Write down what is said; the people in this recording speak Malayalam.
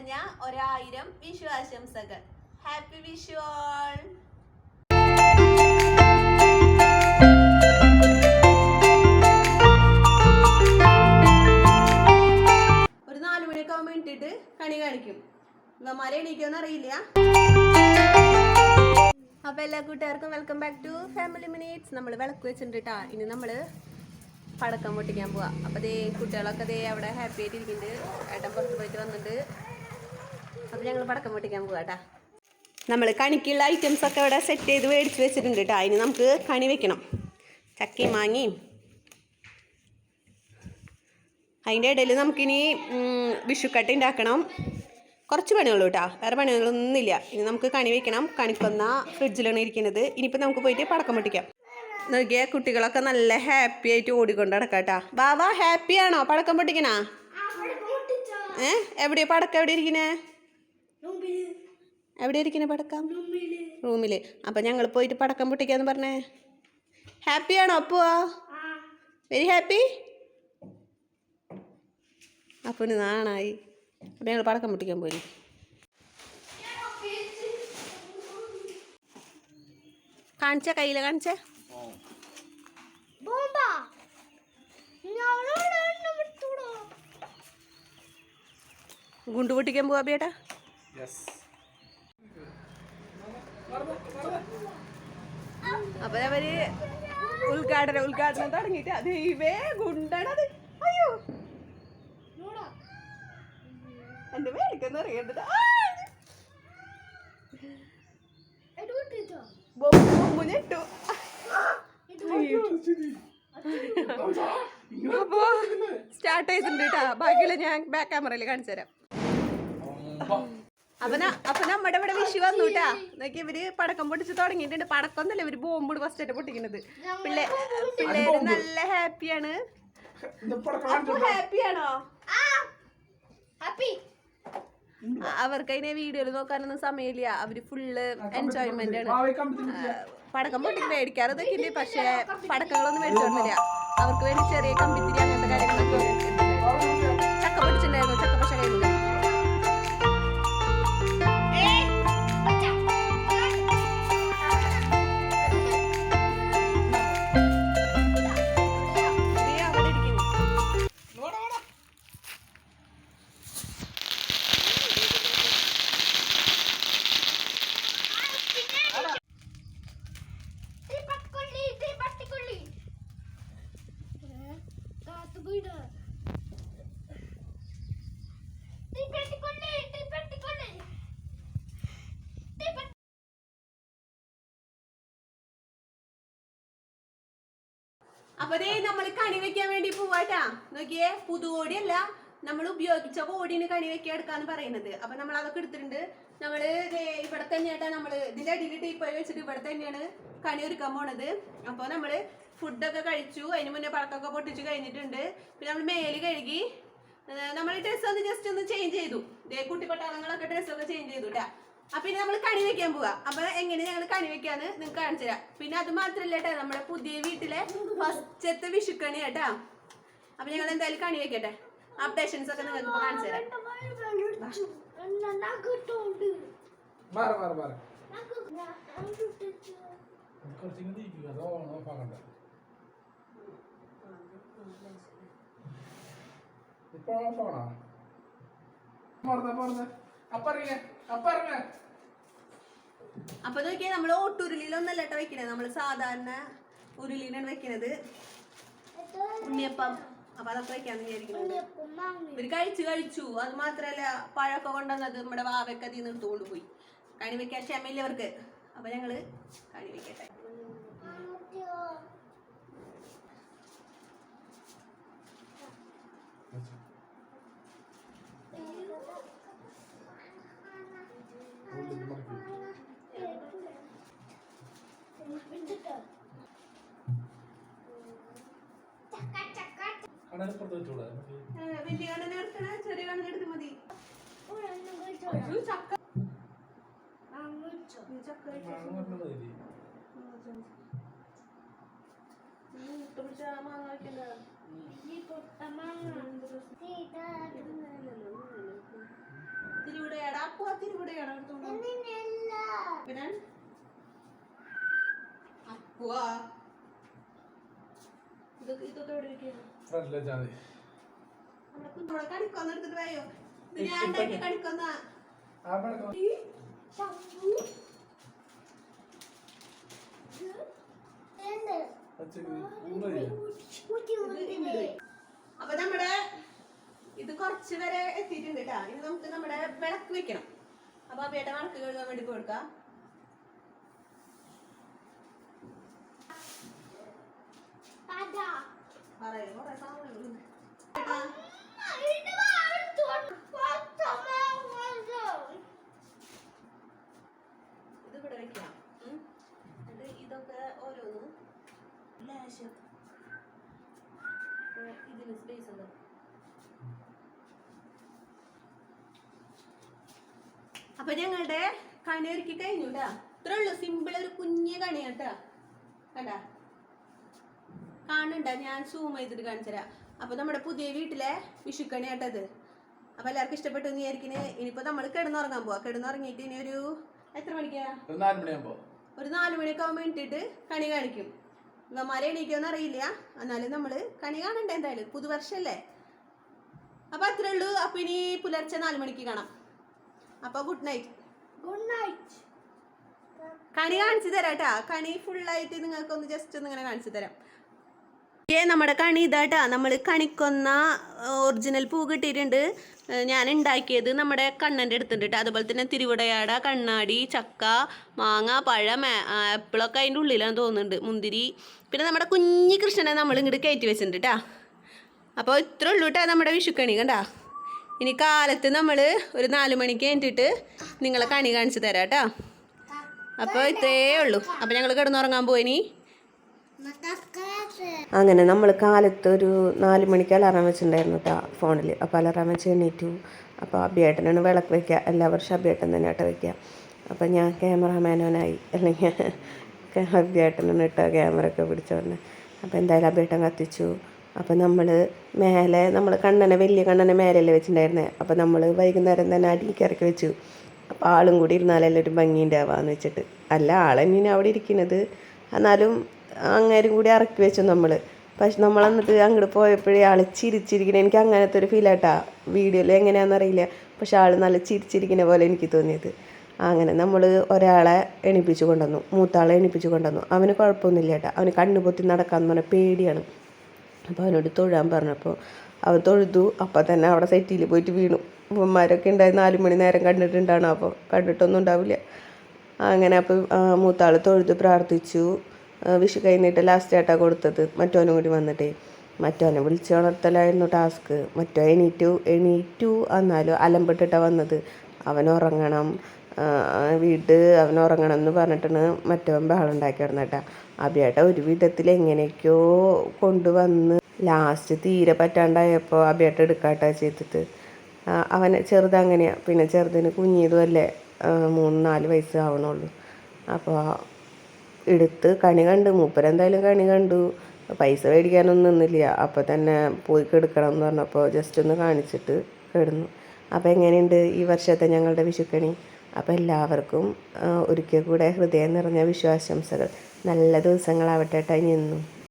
നിറഞ്ഞ ഒരായിരം വിഷു ആശംസകൾ ഹാപ്പി വിഷു ഓൾ ഇട്ടിട്ട് കണി കാണിക്കും. ഇവന്മാരെ എണീക്കുമെന്ന് അറിയില്ല. അപ്പൊ എല്ലാ കൂട്ടുകാർക്കും welcome back to family minutes നമ്മൾ വിളക്ക് വെച്ചിട്ടാ ഇനി നമ്മൾ പടക്കം പൊട്ടിക്കാൻ പോവാ. അപ്പൊ ദേ കുട്ടികളൊക്കെ ദേ അവിടെ ഹാപ്പി ആയിട്ട് ഇരിക്കുന്നുണ്ട് ഏട്ടൻ പുറത്ത് പോയിട്ട് വന്നിട്ട് അപ്പൊ ഞങ്ങൾ പടക്കം പൊട്ടിക്കാൻ പോകാട്ടാ നമ്മൾ കണിക്കുള്ള ഐറ്റംസ് ഒക്കെ ഇവിടെ സെറ്റ് ചെയ്ത് മേടിച്ച് വെച്ചിട്ടുണ്ട് കേട്ടോ അതിന് നമുക്ക് കണി വെക്കണം. ചക്കയും മാങ്ങിയും. അതിന്റെ ഇടയിൽ നമുക്കിനി വിഷുക്കട്ട ഉണ്ടാക്കണം കുറച്ച് പണിയുള്ളൂ കേട്ടോ വേറെ പണികളൊന്നുമില്ല. ഇനി നമുക്ക് കണി വെക്കണം. കണിക്കൊന്ന ഫ്രിഡ്ജിലാണ് ഇരിക്കുന്നത്. ഇനിയിപ്പോൾ നമുക്ക് പോയിട്ട് പടക്കം പൊട്ടിക്കാം. നോക്കിയ കുട്ടികളൊക്കെ നല്ല ഹാപ്പി ആയിട്ട് ഓടിക്കൊണ്ട് നടക്കാം കേട്ടാ വാ ഹാപ്പി ആണോ? പടക്കം പൊട്ടിക്കണാ? ഏ? എവിടെയാ പടക്കം? എവിടെ ഇരിക്കണേ? എവിടെ ഇരിക്കണേ പടക്കം? റൂമിൽ അപ്പം ഞങ്ങൾ പോയിട്ട് പടക്കം പൊട്ടിക്കാന്ന് പറഞ്ഞേ. ഹാപ്പി ആണോ അപ്പുവാ? വെരി ഹാപ്പി അപ്പന് നാണായി. അപ്പം ഞങ്ങൾ പടക്കം പൊട്ടിക്കാൻ പോയി. കാണിച്ച കയ്യിൽ കാണിച്ച? ഗുണ്ടു പൊട്ടിക്കാൻ പോവാ ബേട്ടാ അപ്പൊ അവർ ഉദ്ഘാടനം ഉദ്ഘാടനം തുടങ്ങിട്ട് അത് ഇവേ ഗുണ്ടണത് അയ്യോ. നോടാ എന്റെ പേരിക്കൊന്നും അറിയണ്ടത് ഇത് അപ്പോ സ്റ്റാർട്ട് ചെയ്തിട്ടുണ്ട് കേട്ടോ. ബാക്കിയുള്ള ഞാൻ ബാക്ക് ക്യാമറയിൽ കാണിച്ചു തരാം അപ്പൊ ന- അപ്പൊ നമ്മുടെ ഇവിടെ വിഷു വന്നു കേട്ടാ നോക്കി ഇവർ പടക്കം പൊട്ടിച്ച് തുടങ്ങിയിട്ടുണ്ട്. പടക്കം ഒന്നല്ല ഇവർ ബോംബ് ഫസ്റ്റ് ആയിട്ട് പൊട്ടിക്കുന്നത്. പിള്ളേ പിള്ളേര് നല്ല ഹാപ്പിയാണ്. ഹാപ്പിയാണോ? ആ ഹാപ്പി. അവർക്ക് അതിനെ വീഡിയോയിൽ നോക്കാനൊന്നും സമയമില്ല. അവർ ഫുള്ള് എൻജോയ്മെന്റ് ആണ്. പടക്കം പൊട്ടി മേടിക്കാറ് ഇതൊക്കെ പക്ഷേ പടക്കങ്ങളൊന്നും മേടിച്ചോണ്ടില്ല അവർക്ക് വേണ്ടി ചെറിയ കമ്പിത്തിരി ദേ നമ്മൾ കണി വെക്കാൻ വേണ്ടി പോവാട്ടാ. നോക്കിയേ പുതുകോടി അല്ല നമ്മൾ ഉപയോഗിച്ച കോടിന് കണി വെക്കാൻ എടുക്കാന്ന് പറയുന്നത്. അപ്പൊ നമ്മൾ അതൊക്കെ എടുത്തിട്ടുണ്ട്. നമ്മൾ ദേ ഇവിടെ തന്നെയാട്ടാ നമ്മൾ ഇതിന്റെ അടിയിൽ ടീപ്പോയി വെച്ചിട്ട് ഇവിടെ തന്നെയാണ് കണി ഒരുക്കാൻ പോണത്. അപ്പൊ നമ്മൾ ഫുഡൊക്കെ കഴിച്ചു അതിന് മുന്നേ പഴക്കൊക്കെ പൊട്ടിച്ചു കഴിഞ്ഞിട്ടുണ്ട്. പിന്നെ നമ്മൾ മേൽ കഴുകി നമ്മൾ ഡ്രസ്സ് ഒന്ന് ജസ്റ്റ് ഒന്ന് ചേഞ്ച് ചെയ്തു. ദേ കുട്ടിപ്പട്ടാളങ്ങളൊക്കെ ഡ്രസ്സൊക്കെ ചേഞ്ച് ചെയ്തു കേട്ടാ അപ്പൊ ഇനി നമ്മൾ കണി വെക്കാൻ പോവാ. അപ്പൊ എങ്ങനെ ഞങ്ങൾ കണി വെക്കാന്ന് നിങ്ങൾക്ക് കാണിച്ചു തരാം. പിന്നെ അത് മാത്രല്ല നമ്മുടെ പുതിയ വീട്ടിലെ ഫസ്റ്റത്തെ വിഷുക്കണി കേട്ടാ. അപ്പൊ ഞങ്ങൾ എന്തായാലും കണി വെക്കട്ടെ. അപ്ഡേഷൻസ് ഒക്കെ നിങ്ങൾക്ക് കാണിച്ചു തരാം. ഇപ്പൊ ഓഫാണോ അപ്പറിങ്ങ അപ്പൊ നോക്കിയാൽ നമ്മൾ ഓട്ടുരുളിയിലൊന്നല്ല കേട്ടോ വെക്കണേ. നമ്മൾ സാധാരണ ഉരുളിയിലാണ് വെക്കണത്. ഉണ്ണിയപ്പം. അപ്പൊ അതൊക്കെ വെക്കാന്ന് വിചാരിക്കുന്നത് ഇവർ കഴിച്ചു കഴിച്ചു. അത് മാത്രല്ല പഴമൊക്കെ കൊണ്ടുവന്നത് നമ്മുടെ വാവക്കതിന്ന് എടുത്തുകൊണ്ട് പോയി കണി വെക്കാൻ ക്ഷമയില്ല അവർക്ക് അപ്പൊ ഞങ്ങൾ കണി വെക്കട്ടെ കടൽ പുറത്ത് വെച്ചോളാം ഏ, വലിയ കണ്ണനെ എടുക്കണ ചെറിയ കണ്ണനെ എടുത്ത് മതി ചക്ക. തിരുവിടയാടാ അപ്പു ആ തിരുവിടയാടാ എടുത്തോണ്ട് പിന്നെ അപ്പുവാ അപ്പൊ നമ്മുടെ ഇത് കുറച്ച് വരെ എത്തിയിട്ടുണ്ട് കേട്ടാ. ഇനി നമുക്ക് നമ്മുടെ വിളക്ക് വെക്കണം. അപ്പൊ അബിയേട്ട വിളക്ക് കഴുകാൻ വേണ്ടി കൊടുക്കാം ഇത് ഇവിടെ വെക്കാം. ഇതൊക്കെ ഓരോന്ന് ലേശം ഇതിന് സ്പേസ് ഉണ്ട്. അപ്പൊ ഞങ്ങളുടെ കണി ഒരുക്കി കഴിഞ്ഞു കേട്ടാ ഇത്രേ ഉള്ളു. സിമ്പിൾ ഒരു കുഞ്ഞു കണി കേട്ടാ കണ്ടാ? കാണണ്ട ഞാൻ സൂം ചെയ്തിട്ട് കാണിച്ചു തരാം. അപ്പൊ നമ്മുടെ പുതിയ വീട്ടിലെ വിഷുക്കണി ആട്ടത് അപ്പൊ എല്ലാവർക്കും ഇഷ്ടപ്പെട്ടു എന്ന് വിചാരിക്കണേ. ഇനിയിപ്പോ നമ്മൾ കിടന്നുറങ്ങാൻ പോവാ. കിടന്നുറങ്ങിയിട്ട് ഇനി ഒരു എത്ര മണിക്കാ? ഒരു നാല് മണിയൊക്കെ ആകുമ്പോൾ ഇട്ടിട്ട് കണി കാണിക്കും. ഇവന്മാരെ എണീക്കുമെന്ന് അറിയില്ല. എന്നാലും നമ്മൾ കണി കാണണ്ടേ എന്തായാലും? പുതുവർഷല്ലേ? അപ്പൊ അത്രേ ഉള്ളൂ. അപ്പൊ ഇനി പുലർച്ചെ നാല് മണിക്ക് കാണാം. അപ്പൊ ഗുഡ് നൈറ്റ് ഗുഡ് നൈറ്റ് കണി കാണിച്ചു തരാം കേട്ടാ കണി ഫുള്ളായിട്ട് നിങ്ങൾക്ക് ഒന്ന് ജസ്റ്റ് ഒന്ന് ഇങ്ങനെ കാണിച്ചു തരാം. ഏ നമ്മുടെ കണി ഇതാട്ടാ നമ്മൾ കണിക്കൊന്ന ഒറിജിനൽ പൂ കിട്ടിയിട്ടുണ്ട്. ഞാൻ ഉണ്ടാക്കിയത് നമ്മുടെ കണ്ണന്റെ അടുത്തുണ്ട് അതുപോലെ തന്നെ തിരുവിടയാട കണ്ണാടി ചക്ക മാങ്ങ പഴം ആപ്പിളൊക്കെ അതിന്റെ ഉള്ളിലാണ് തോന്നുന്നുണ്ട്. മുന്തിരി. പിന്നെ നമ്മുടെ കുഞ്ഞി കൃഷ്ണനെ നമ്മൾ ഇങ്ങോട്ട് കയറ്റി വെച്ചിട്ടുണ്ട് കേട്ടാ അപ്പോൾ ഇത്ര ഉള്ളൂ കേട്ടോ നമ്മുടെ വിഷുക്കണി കണ്ടാ? ഇനി കാലത്ത് നമ്മൾ ഒരു നാല് മണിക്ക് കഴിഞ്ഞിട്ട് നിങ്ങളെ കണി കാണിച്ചു തരാം കേട്ടോ അപ്പോൾ ഇത്രയേ ഉള്ളൂ. അപ്പോൾ ഞങ്ങൾ കിടന്നുറങ്ങാൻ മത്തക്കാസ് അങ്ങനെ നമ്മൾ കാലത്ത് ഒരു നാല് മണിക്ക് അലാറം വെച്ചിട്ടുണ്ടായിരുന്നു കേട്ടോ ഫോണിൽ അപ്പോൾ അലാറം വെച്ച് എണീറ്റു. അപ്പോൾ അബിയേട്ടനാണ് വിളക്ക് വെക്കുക എല്ലാ വർഷവും അബിയേട്ടൻ തന്നെ കേട്ടോ വെക്കുക അപ്പോൾ ഞാൻ ക്യാമറാമാനോനായി. അല്ലെങ്കിൽ അബിയേട്ടനാണ് കേട്ടോ ക്യാമറ ഒക്കെ പിടിച്ചോണ്ട് അപ്പോൾ എന്തായാലും അബിയേട്ടൻ കത്തിച്ചു. അപ്പോൾ നമ്മൾ മേലെ നമ്മൾ കണ്ണനെ വലിയ കണ്ണനെ മേലെയല്ലേ വെച്ചിട്ടുണ്ടായിരുന്നത് അപ്പോൾ നമ്മൾ വൈകുന്നേരം തന്നെ അടിക്ക് ഇറക്കി വെച്ചു. അപ്പോൾ ആളും കൂടി ഇരുന്നാലല്ലേ ഒരു ഭംഗിന്റെ ആവാന്ന് വെച്ചിട്ട്. അല്ല ആളെന്നെ അവിടെ ഇരിക്കുന്നത്. എന്നാലും അങ്ങേരും കൂടി ഇറക്കി വെച്ചു നമ്മൾ പക്ഷെ നമ്മൾ എന്നിട്ട് അങ്ങോട്ട് പോയപ്പോഴേ ആൾ ചിരിച്ചിരിക്കണ. എനിക്ക് അങ്ങനത്തെ ഒരു ഫീൽ ആട്ടാ വീഡിയോയിൽ എങ്ങനെയാണെന്നറിയില്ല പക്ഷെ ആൾ നല്ല ചിരിച്ചിരിക്കുന്ന പോലെ എനിക്ക് തോന്നിയത്. അങ്ങനെ നമ്മൾ ഒരാളെ എണിപ്പിച്ചു കൊണ്ടുവന്നു. മൂത്താളെ എണിപ്പിച്ചു കൊണ്ടുവന്നു. അവന് കുഴപ്പമൊന്നുമില്ല കേട്ടോ അവന് കണ്ണു പൊത്തി നടക്കാമെന്ന് പറഞ്ഞാൽ പേടിയാണ്. അപ്പോൾ അവനോട് തൊഴാൻ പറഞ്ഞപ്പോൾ അവൻ തൊഴുതു. അപ്പം തന്നെ അവിടെ സെറ്റിയിൽ പോയിട്ട് വീണു. ഉമ്മമാരൊക്കെ ഉണ്ടായി നാല് മണി നേരം കണ്ടിട്ടുണ്ടാണ് അപ്പോൾ കണ്ടിട്ടൊന്നും ഉണ്ടാവില്ല. അങ്ങനെ അപ്പോൾ മൂത്താൾ തൊഴുത് പ്രാർത്ഥിച്ചു. വിഷു കഴിഞ്ഞിട്ട് ലാസ്റ്റ് ആയിട്ടാണ് കൊടുത്തത്. മറ്റോനും കൂടി വന്നിട്ടേ. മറ്റോനെ വിളിച്ച് ഉണർത്തലായിരുന്നു ടാസ്ക് മറ്റോ എണീറ്റു എണീറ്റു എന്നാലും അലമ്പിട്ടിട്ടാണ് വന്നത്. അവൻ ഉറങ്ങണം. വീട് അവൻ ഉറങ്ങണം എന്ന് പറഞ്ഞിട്ടാണ് മറ്റവൻ ബഹളം ഉണ്ടാക്കി കിടന്നിട്ടാ അഭിയേട്ട ഒരു വിധത്തിൽ എങ്ങനെയൊക്കെയോ കൊണ്ടുവന്ന് ലാസ്റ്റ് തീരെ പറ്റാണ്ടായപ്പോൾ അബിയേട്ട എടുക്കാട്ടാ ചെയ്തിട്ട് അവനെ ചെറുത് അങ്ങനെയാണ് പിന്നെ ചെറുതിന് കുഞ്ഞിതുമല്ലേ മൂന്ന് നാല് വയസ്സ് ആവണുള്ളൂ. അപ്പോൾ എടുത്ത് കണി കണ്ടു. മൂപ്പരെന്തായാലും കണി കണ്ടു. പൈസ മേടിക്കാനൊന്നും നിന്നില്ല. അപ്പോൾ തന്നെ പോയി കെടുക്കണം എന്ന് പറഞ്ഞപ്പോൾ ജസ്റ്റ് ഒന്ന് കാണിച്ചിട്ട് കിടന്നു. അപ്പോൾ എങ്ങനെയുണ്ട് ഈ വർഷത്തെ ഞങ്ങളുടെ വിഷുക്കണി? അപ്പോൾ എല്ലാവർക്കും ഒരിക്കൽ കൂടെ ഹൃദയം നിറഞ്ഞ വിശ്വാസംസകൾ നല്ല ദിവസങ്ങളാവട്ടെ കേട്ടോ ഇനി എന്നും.